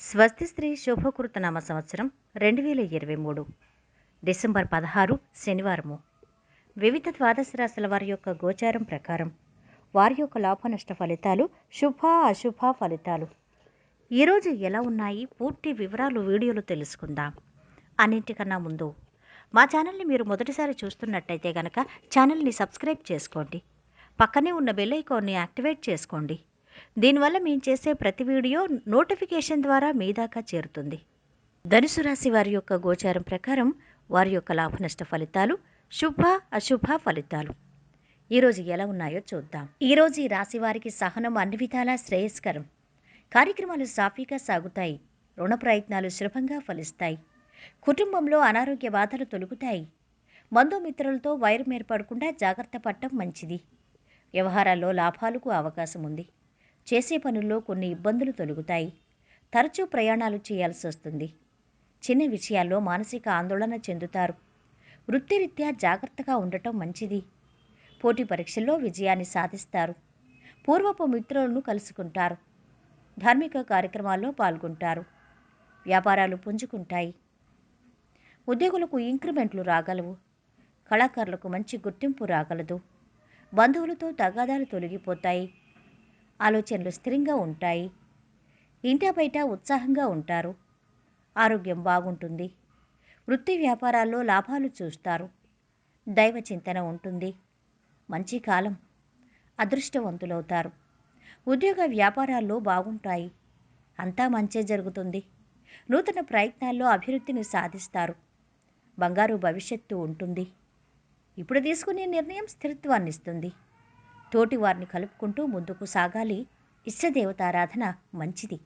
స్వస్తి స్త్రీ శుభకృతనామ సంవత్సరం రెండు వేల ఇరవై మూడు డిసెంబర్ పదహారు శనివారము. వివిధ ద్వాదశ రాశుల వారి యొక్క గోచారం ప్రకారం వారి యొక్క లాభ నష్ట ఫలితాలు శుభ అశుభ ఫలితాలు. ఈరోజు ఎలా ఉన్నాయి? పూర్తి వివరాలు వీడియోలో తెలుసుకుందాం. అన్నింటికన్నా ముందు మా ఛానల్ని మీరు మొదటిసారి చూస్తున్నట్టయితే కనుక ఛానల్ని సబ్స్క్రైబ్ చేసుకోండి. పక్కనే ఉన్న బెల్ ఐకాన్ని యాక్టివేట్ చేసుకోండి. దీనివల్ల మేము చేసే ప్రతి వీడియో నోటిఫికేషన్ ద్వారా మీ దాకా చేరుతుంది. ధనుసు రాశి వారి యొక్క గోచారం ప్రకారం వారి యొక్క లాభ నష్ట ఫలితాలు శుభ అశుభ ఫలితాలు. ఈరోజు ఎలా ఉన్నాయో చూద్దాం. ఈరోజు ఈ రాశి వారికి సహనం అన్ని విధాలా శ్రేయస్కరం. కార్యక్రమాలు సాఫీగా సాగుతాయి. రుణ ప్రయత్నాలు సులభంగా ఫలిస్తాయి. కుటుంబంలో అనారోగ్య బాధలు తొలుగుతాయి. బంధుమిత్రులతో వైరం ఏర్పడకుండా జాగ్రత్త పడటం మంచిది. వ్యవహారాల్లో లాభాలకు అవకాశం ఉంది. చేసే పనుల్లో కొన్ని ఇబ్బందులు తొలుగుతాయి. తరచూ ప్రయాణాలు చేయాల్సి వస్తుంది. చిన్న విషయాల్లో మానసిక ఆందోళన చెందుతారు. వృత్తిరీత్యా జాగ్రత్తగా ఉండటం మంచిది. పోటీ పరీక్షల్లో విజయాన్ని సాధిస్తారు. పూర్వపు మిత్రులను కలుసుకుంటారు. ధార్మిక కార్యక్రమాల్లో పాల్గొంటారు. వ్యాపారాలు పుంజుకుంటాయి. ఉద్యోగులకు ఇంక్రిమెంట్లు రాగలవు. కళాకారులకు మంచి గుర్తింపు రాగలదు. బంధువులతో తగాదాలు తొలగిపోతాయి. ఆలోచనలు స్థిరంగా ఉంటాయి. ఇంటా బయట ఉత్సాహంగా ఉంటారు. ఆరోగ్యం బాగుంటుంది. వృత్తి వ్యాపారాల్లో లాభాలు చూస్తారు. దైవ చింతన ఉంటుంది. మంచి కాలం. అదృష్టవంతులవుతారు. ఉద్యోగ వ్యాపారాల్లో బాగుంటాయి. అంతా మంచే జరుగుతుంది. నూతన ప్రయత్నాల్లో అభివృద్ధిని సాధిస్తారు. బంగారు భవిష్యత్తు ఉంటుంది. ఇప్పుడు తీసుకునే నిర్ణయం స్థిరత్వాన్ని తోటివారిని కలుపుకుంటూ ముందుకు సాగాలి. ఇష్టదేవతారాధన మంచిది.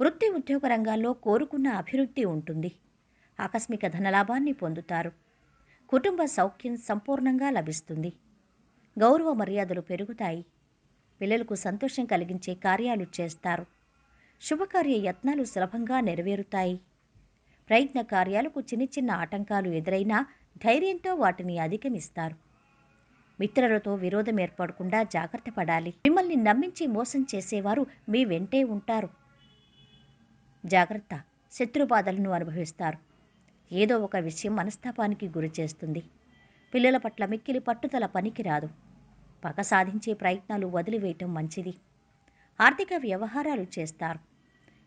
వృత్తి ఉద్యోగ రంగాల్లో కోరుకున్న అభివృద్ధి ఉంటుంది. ఆకస్మిక ధనలాభాన్ని పొందుతారు. కుటుంబ సౌఖ్యం సంపూర్ణంగా లభిస్తుంది. గౌరవ మర్యాదలు పెరుగుతాయి. పిల్లలకు సంతోషం కలిగించే కార్యాలు చేస్తారు. శుభకార్య యత్నాలు సులభంగా నెరవేరుతాయి. ప్రయత్న కార్యాలకు చిన్న చిన్న ఆటంకాలు ఎదురైనా ధైర్యంతో వాటిని అధిగమిస్తారు. మిత్రులతో విరోధం ఏర్పడకుండా జాగ్రత్త పడాలి. మిమ్మల్ని నమ్మించి మోసం చేసేవారు మీ వెంటే ఉంటారు. జాగ్రత్త. శత్రుబాధలను అనుభవిస్తారు. ఏదో ఒక విషయం మనస్తాపానికి గురి చేస్తుంది. పిల్లల పట్ల మిక్కిలి పట్టుదల పనికిరాదు. పగ సాధించే ప్రయత్నాలు వదిలివేయటం మంచిది. ఆర్థిక వ్యవహారాలు చేస్తారు.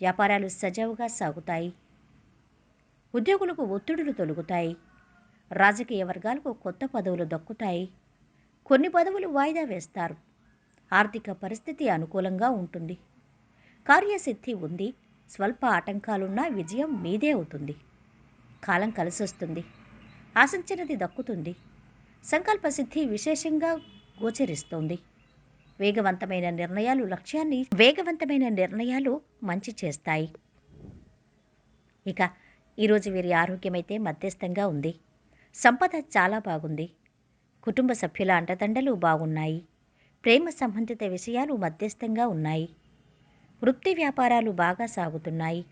వ్యాపారాలు సజావుగా సాగుతాయి. ఉద్యోగులకు ఒత్తిడులు తొలుగుతాయి. రాజకీయ వర్గాలకు కొత్త పదవులు దక్కుతాయి. కొన్ని పదవులు వాయిదా వేస్తారు. ఆర్థిక పరిస్థితి అనుకూలంగా ఉంటుంది. కార్యసిద్ధి ఉంది. స్వల్ప ఆటంకాలున్నా విజయం మీదే అవుతుంది. కాలం కలిసొస్తుంది. ఆశించినది దక్కుతుంది. సంకల్ప సిద్ధి విశేషంగా గోచరిస్తోంది. వేగవంతమైన నిర్ణయాలు లక్ష్యాన్ని వేగవంతమైన నిర్ణయాలు మంచి చేస్తాయి. ఇక ఈరోజు వీరి ఆరోగ్యమైతే మధ్యస్థంగా ఉంది. సంపద చాలా బాగుంది. కుటుంబ సభ్యుల అండదండలు బాగున్నాయి. ప్రేమ సంబంధిత విషయాలు మధ్యస్థంగా ఉన్నాయి. వృత్తి వ్యాపారాలు బాగా సాగుతున్నాయి.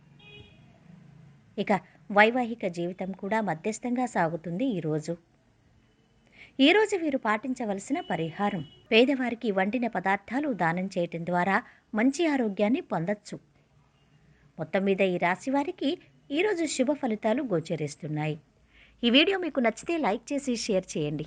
ఇక వైవాహిక జీవితం కూడా మధ్యస్థంగా సాగుతుంది ఈరోజు ఈరోజు వీరు పాటించవలసిన పరిహారం పేదవారికి వండిన పదార్థాలు దానం చేయటం ద్వారా మంచి ఆరోగ్యాన్ని పొందొచ్చు. మొత్తం మీద ఈ రాశి వారికి ఈరోజు శుభ ఫలితాలు గోచరిస్తున్నాయి. ఈ వీడియో మీకు నచ్చితే లైక్ చేసి షేర్ చేయండి.